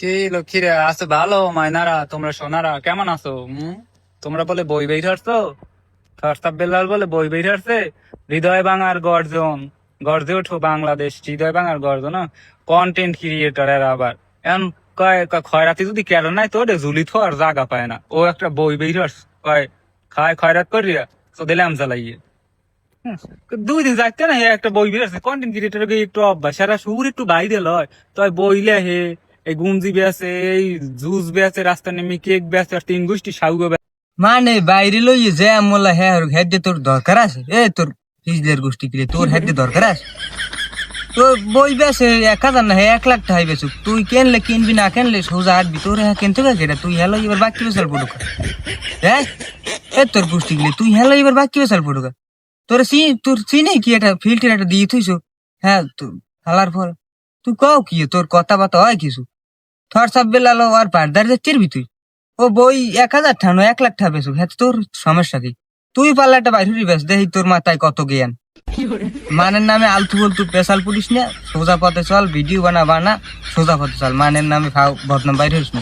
কি লক্ষ্মীরা আছো ভালো? মাইনারা তোমরা সোনারা কেমন আছো? হুম? তোমরা বলে বই বের হারছো ফার্স্টাপ বেলাল বলে বই বের হারছে হৃদয় বাঙার গর্জন। গর্জে ওঠো বাংলাদেশ হৃদয় বাঙার গর্জন কন্টেন্ট ক্রিয়েটার এর আবার। এখন কয় খয়রাতি যদি কেন নাই তোর জুলি থো আর জাগা পায় না। ও একটা বই বের কয় খায় খয়রাত করিয়া তো দিলাম চালাইয়ে হুম, দুই দিন যাইতে না একটা বই বেরোচ্ছে কন্টেন্ট ক্রিয়েটার একটু অভ্যাস। সারা সুর একটু বাইরে লয়। তয় বইলে হে এই গুঞ্জি বেছে এই জুস বেছে রাস্তা নেমে কেক বেছে আর তিন গোষ্ঠী সাউগো মানে বাইরে লই যে মোলা হ্যাঁ হেডে তোর দরকার আছে? এ তোর হিজদের গোষ্ঠী কিরে তোর হেডে দরকার আছে? তোর বই বেছে এক হাজার না এক লাখ টাকা বেছো তুই কেনলে কিনবি না কেনলে সোজা হাঁটবি? তোর হ্যাঁ কিনতে গেছে এটা তুই হ্যালো এবার বাকি বেসাল পড়ুকা হ্যাঁ এ তোর গোষ্ঠী গিলে তুই হ্যালো এবার বাকি বেসাল পড়ুকা তোর সি তোর চিনে কি এটা ফিল্টার একটা দিয়ে থুইছো? হ্যাঁ তোর হালার পর। তুই কও কি তোর কথা বার্তা হয় কিছু? থর সব বেলালো আর পারদার যে চিরবি তুই? ও বই এক হাজার ঠানো, এক লাখ ঠা বেসুক হ্যাঁ তোর সমস্যা কি? তুই পাল্লাটা বাইরে বেস দেখি তোর মাথায় কত জ্ঞান। মানের নামে আলতু বলতু পেশাল পুলিশ না, সোজা পথে চল, ভিডিও বানা বানা, সোজা পথে চল। মানের নামে বদনাম বাইরে হইস না।